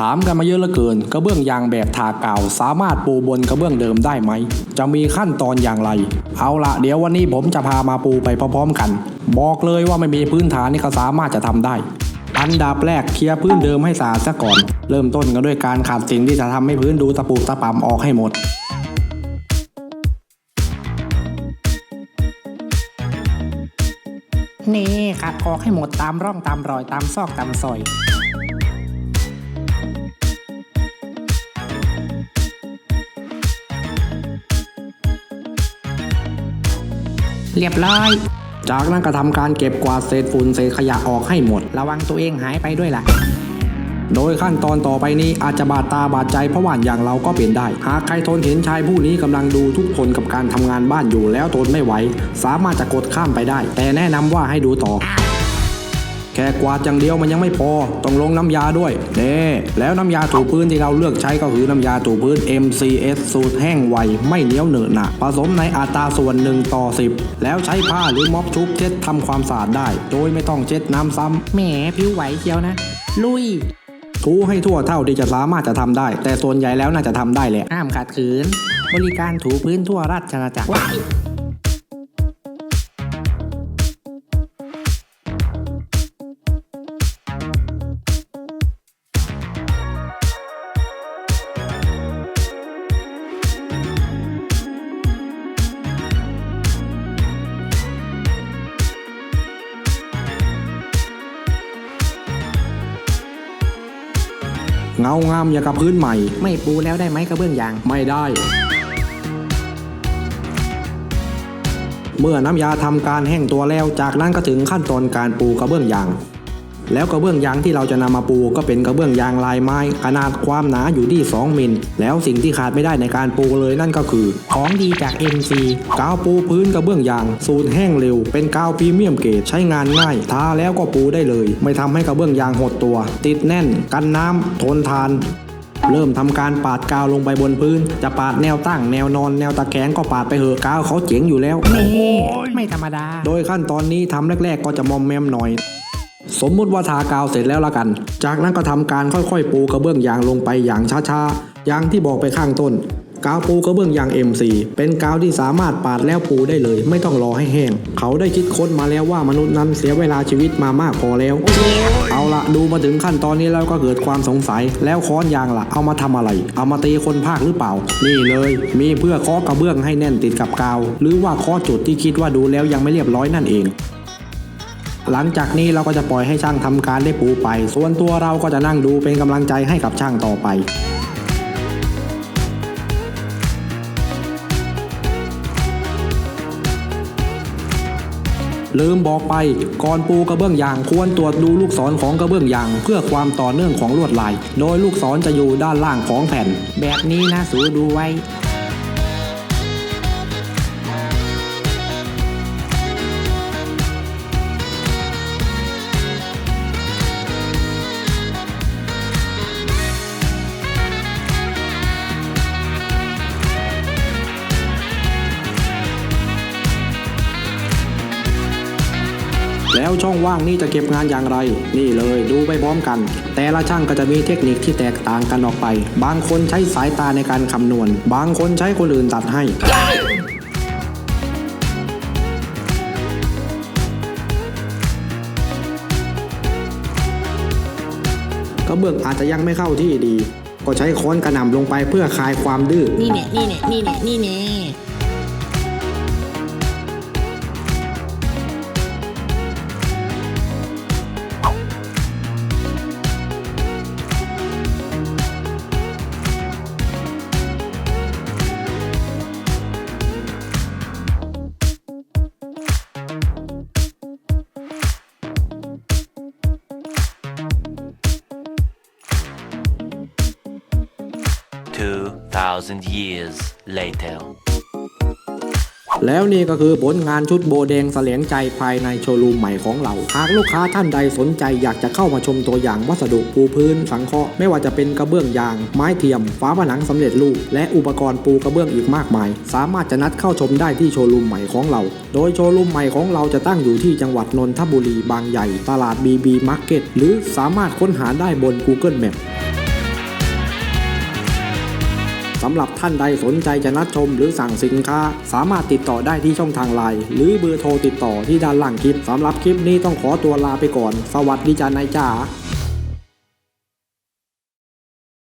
ถามกันมาเยอะเหลือเกินกระเบื้องยางแบบทาเก่าสามารถปูบนกระเบื้องเดิมได้ไหม จะมีขั้นตอนอย่างไร เอาละเดี๋ยววันนี้ผมจะพามาปูไปพร้อมๆกัน บอกเลยว่าไม่มีพื้นฐานนี่ก็สามารถจะทำได้ อันดับแรกเคลียร์พื้นเดิมให้สะอาดซะก่อน เริ่มต้นกันด้วยการขัดสิ่งที่จะทำให้พื้นดูตะปุตะปำออกให้หมดนี่ขัดออกให้หมดตามร่องตามรอยตามซอกตามซอย เรียบร้อย จากนั้นก็ทำการเก็บกวาดเศษฝุ่นเศษขยะออกให้หมด ระวังตัวเองหายไปด้วยล่ะ โดยขั้นตอนต่อไปนี้อาจจะบาดตาบาดใจเพราะว่าอย่างเราก็เป็นได้ หากใครทนเห็นชายผู้นี้กำลังดูทุกคนกับการทำงานบ้านอยู่แล้วทนไม่ไหว สามารถจะกดข้ามไปได้ แต่แนะนำว่าให้ดูต่อ แค่กวาดอย่างเดียวมันยังไม่พอ ต้องลงน้ำยาด้วยเน่แล้วน้ำยาถูพื้นที่เราเลือกใช้ก็คือน้ำยาถูพื้น MCS สูตรแห้งไวไม่เหนียวเหนอะหนะผสมในอัตราส่วน1ต่อ10 แล้วใช้ผ้าหรือม็อบชุบเช็ดทำความสะอาดได้ โดยไม่ต้องเช็ดน้ำซ้ำแหมผิวไหวเชียวนะ ลุยถูให้ทั่วเท่าที่จะสามารถจะทำได้ แต่ส่วนใหญ่แล้วน่าจะทำได้แหละห้ามขัดขืน บริการถูพื้นทั่วราชอาณาจักร เงางามอย่างกับพื้นใหม่ ไม่ปูแล้วได้ไหมกระเบื้องยาง ไม่ได้ เมื่อน้ำยาทำการแห้งตัวแล้ว จากนั้นก็ถึงขั้นตอนการปูกระเบื้องยาง แล้วกระเบื้องยางที่เราจะนำมาปูก็เป็นกระเบื้องยางลายไม้ขนาดความหนาอยู่ที่ 2 มิล แล้วสิ่งที่ขาดไม่ได้ในการปูเลยนั่นก็คือ ของดีจาก MC กาวปูพื้นกระเบื้องยาง สูตรแห้งเร็ว เป็นกาวพรีเมียมเกรดใช้งานง่าย ทาแล้วก็ปูได้เลย ไม่ทำให้กระเบื้องยางหดตัว ติดแน่น กันน้ำทนทานเริ่มทำการปาดกาวลงไปบนพื้น จะปาดแนวตั้งแนวนอนแนวตะแคงก็ปาดไปเหอะกาวเขาเจ๋งอยู่แล้วนี่ไม่ธรรมดา โดยขั้นตอนนี้ทำแรก ๆ ก็จะมอมแมมหน่อย สมมุติว่าทากาวเสร็จแล้วละกัน จากนั้นก็ทำการค่อยๆ ปูกระเบื้องยางลงไปอย่างช้าๆ อย่างที่บอกไปข้างต้น กาวปูกระเบื้องยาง MC เป็นกาวที่สามารถปาดแล้วปูได้เลย ไม่ต้องรอให้แห้ง เขาได้คิดค้นมาแล้วว่ามนุษย์นั้นเสียเวลาชีวิตมามากพอแล้ว เอาละดูมาถึงขั้นตอนนี้แล้วก็เกิดความสงสัย แล้วค้อนยางล่ะเอามาทำอะไร เอามาตีคนภาคหรือเปล่า นี่เลย มีเพื่อเคาะกระเบื้องให้แน่นติดกับกาว หรือว่าเคาะจุดที่คิดว่าดูแล้วยังไม่เรียบร้อยนั่นเอง หลังจากนี้เราก็จะปล่อยให้ช่างทำการได้ปูไป ส่วนตัวเราก็จะนั่งดูเป็นกำลังใจให้กับช่างต่อไปลืมบอกไปก่อนปูกระเบื้องยางควรตรวจดูลูกศรของกระเบื้องยาง เพื่อความต่อเนื่องของลวดลาย โดยลูกศรจะอยู่ด้านล่างของแผ่น แบบนี้นะสูดูไว้ แล้วช่องว่างนี้จะเก็บงานอย่างไร นี่เลยดูไปพร้อมกัน แต่ละช่างก็จะมีเทคนิคที่แตกต่างกันออกไป บางคนใช้สายตาในการคำนวณ บางคนใช้คนอื่นตัดให้กระเบื้องอาจจะยังไม่เข้าที่ดี ก็ใช้ค้อนกระหน่ำลงไปเพื่อคลายความดื้อนี่เนี่ยนี่เนี่ยนี่เนี่ยนี่เนี่ย 2,000 years later. แล้วนี่ก็คือผลงานชุดโบแดงแสลียงใจภายในโชว์รูมใหม่ของเรา หากลูกค้าท่านใดสนใจอยากจะเข้ามาชมตัวอย่างวัสดุปูพื้นสังเคราะห์ไม่ว่าจะเป็นกระเบื้องยาง ไม้เทียมฝาผนังสำเร็จรูป และอุปกรณ์ปูกระเบื้องอีกมากมาย สามารถจะนัดเข้าชมได้ที่โชว์รูมใหม่ของเรา โดยโชว์รูมใหม่ของเราจะตั้งอยู่ที่จังหวัดนนทบุรีบางใหญ่ ตลาดบีบีมาร์เก็ตหรือสามารถค้นหาได้บน Google Map สำหรับท่านใดสนใจจะนัดชมหรือสั่งสินค้า สามารถติดต่อได้ที่ช่องทางไลน์หรือเบอร์โทรติดต่อที่ด้านล่างคลิปสำหรับคลิปนี้ต้องขอตัวลาไปก่อน สวัสดีจ้านายจ๋า